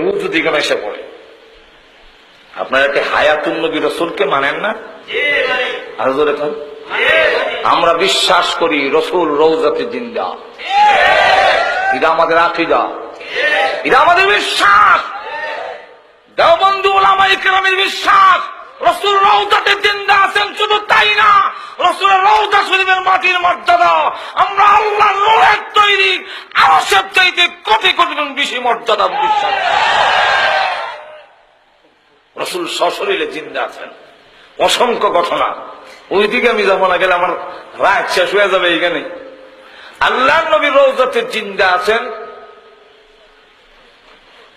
রুজু দিকে এসে পড়ে। আপনারা কি হায়াতুল নবী রসুলকে মানেন না? আরও। আমরা বিশ্বাস করি রসুল রৌজাতে জিন্দা। এটা আমাদের আকিদা। এটা আমাদের বিশ্বাস। দেওবন্ধু ওলামাই কেরামের বিশ্বাস, রসুল রৌদাতে জিন্দা আছেন শুধু তাই না রসুলের রৌদা শরীফের মাটির মর্যাদা। আমরা আল্লাহ নূরের তৈরি, আরশের চাইতে কোটি কোটি বেশি মর্যাদা বিশ্বাস। রসুল সশরীরে জিন্দা আছেন। অসংখ্য ঘটনা। ওইদিকে আমি যাব না, গেলে আমার রাত শেষ হয়ে যাবে এইখানে। আল্লাহ নবী রৌজাতে জিন্দা আছেন।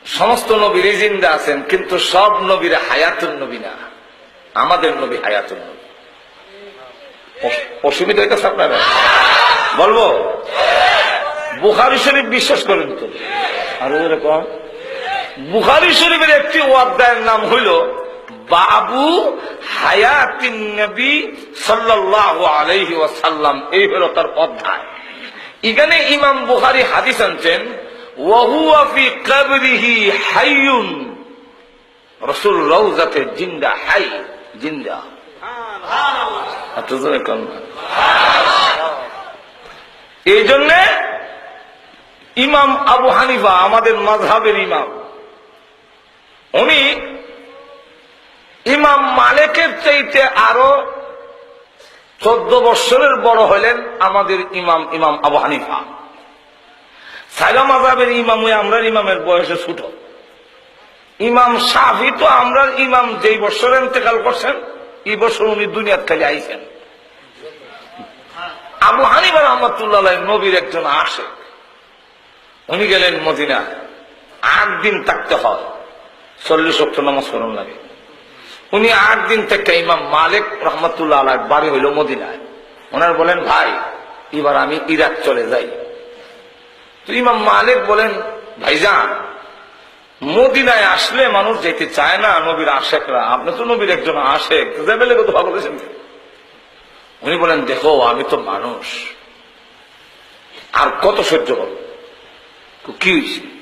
সমস্ত নবীরই জিন্দা আছেন, কিন্তু সব নবীর হায়াতুন নবী না। আমাদের নবী হায়াতুন নবী। অস- অসুবিধা হইতেছে আপনারা বলব? বুখারি শরীফ বিশ্বাস করেন তো। আরও এরকম বুখারি শরীফের একটি অধ্যায়ের নাম হইল বাবু হায়াতিন নবী সাল্লাল্লাহু আলাইহি ওয়াসাল্লাম। এই হলো তার অধ্যায়। এখানে ইমাম বুখারি হাদিস আনছেন ওয়াহুয়া ফি কবরিহি হাইয়ুন। রসুল রৌজাতে জিন্দা হাই জিন্দা। এই জন্যে ইমাম আবু হানিফা আমাদের মাঝহাবের ইমাম উনি ইমাম মালিকের চাইতে আরও চোদ্দ বৎসরের বড় হলেন আমাদের ইমাম ইমাম আবু হানিফা। সাইলা মাজাবের ইমাম আমরা ইমামের বয়সে ছোট। ইমাম সাফি তো আমরা ইমাম যেই বছর ইন্তেকাল করছেন, এই বছর উনি দুনিয়ার খালি আইছেন। আবু হানিফা রহমতুল্লাহ নবীর একজন আসে উনি গেলেন মদিনা আট দিন থাকতে হয়। চল্লিশ অক্ট নামাজ পড়ন লাগে। উনি আট দিন থেকে ইমাম মালিক রহমতুল্লাহ আলাহ বাড়ি হইল মদিনায়। ওনার বলেন, ভাই, এবার আমি ইরাক চলে যাই। তো ইমাম মালিক বলেন, ভাইজান, মদিনায় আসলে মানুষ যেতে চায় না নবীর আশেকরা। আপনি তো নবীর একজন আশেক। যাবেলে কত ভালো বলেছেন উনি বলেন, দেখো, আমি তো মানুষ। আর কত সহ্য করব? কি হয়েছে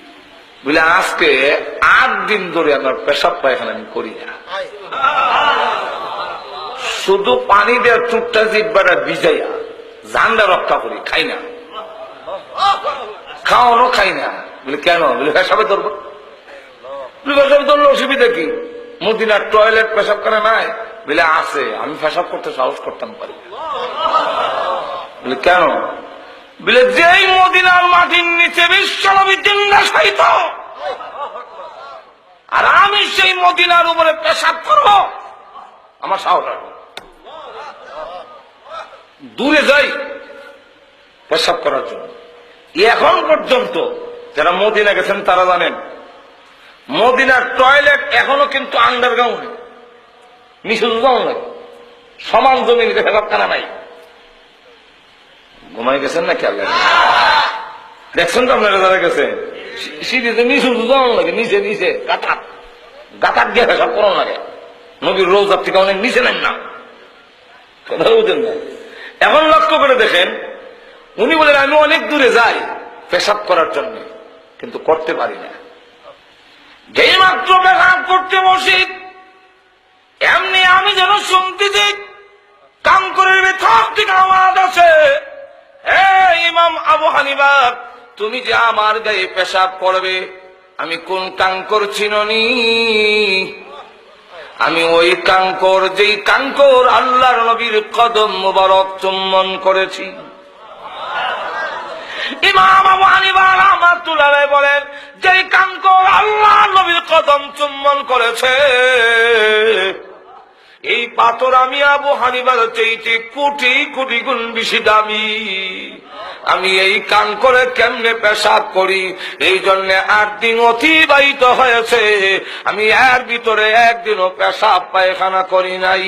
বলে আজকে আট দিন ধরে আমার পেশাব পায়খানা আমি করি না। শুধু পানি দেওয়ার চুপটা জিব্বাটা ভিজাইয়া জানটা রক্ষা করি খাই না। খাওয়ানো খাই না। বলে কেন? বলে পেশাবে ধরবো। বলে পেশাবে ধরলে অসুবিধা কি? মদিনার টয়লেট পেশাব করে নাই। বলে আছে আমি পেশাব করতে সাহস করতাম পারি। বলে কেন? বলে, যেই মদিনার মাটির নিচে বিশ্বনবী জিন্দা সহিত আর আমি সেই মদিনার উপরে পেশাব করব। আমার সাহস দূরে যাই পেশাব করার জন্য। এখন পর্যন্ত যারা মদিনা গেছেন, তারা জানেন, মদিনার টয়লেট এখনও কিন্তু আন্ডারগ্রাউন্ড নিচু গ্রাউন্ড সমান জমিন পেশাবখানা নাই। ঘুমাই গেছেন না খেয়াল রাখেন। দেখছেন তো আপনারা যারা গেছে? সিঁড়িতে নিচু লাগে, নিচে নিচে লাগে। রোজার থেকে অনেক নিচে নেন না। কথা বুঝেন না। এখন লক্ষ্য করে দেখেন, উনি বলেন, আমি অনেক দূরে যাই পেশাব করার জন্য, কিন্তু করতে পারি না। যেই মাত্র পেশাব করতে বসি, এমনি আমি যেন শুনতে যে কাম করে থেকে আওয়াজ আছে আবু হানিবা তুমি যে আমার গায়ে পেশাব করবে আমি কোন কাঙ্কর চিননি? আমি ওই কাঙ্কর, যেই কাঙ্কর আল্লাহর নবীর কদম মুবারক চুম্বন করেছি। ইমাম আবু হানিফা রাহমাতুল্লাহ আলাইহি বলেন, যেই কাঙ্কর আল্লাহ নবীর কদম চুম্বন করেছে এই পাথর আমি আবু হানিবার চেয়েছি কোটি কোটি গুণ বেশি দামি। আমি এই কান করে কেমনে পেশাব করি? এই জন্য আট দিন অতিবাহিত হয়েছে। আমি এর ভিতরে একদিনও পেশাব পায়খানা করি নাই।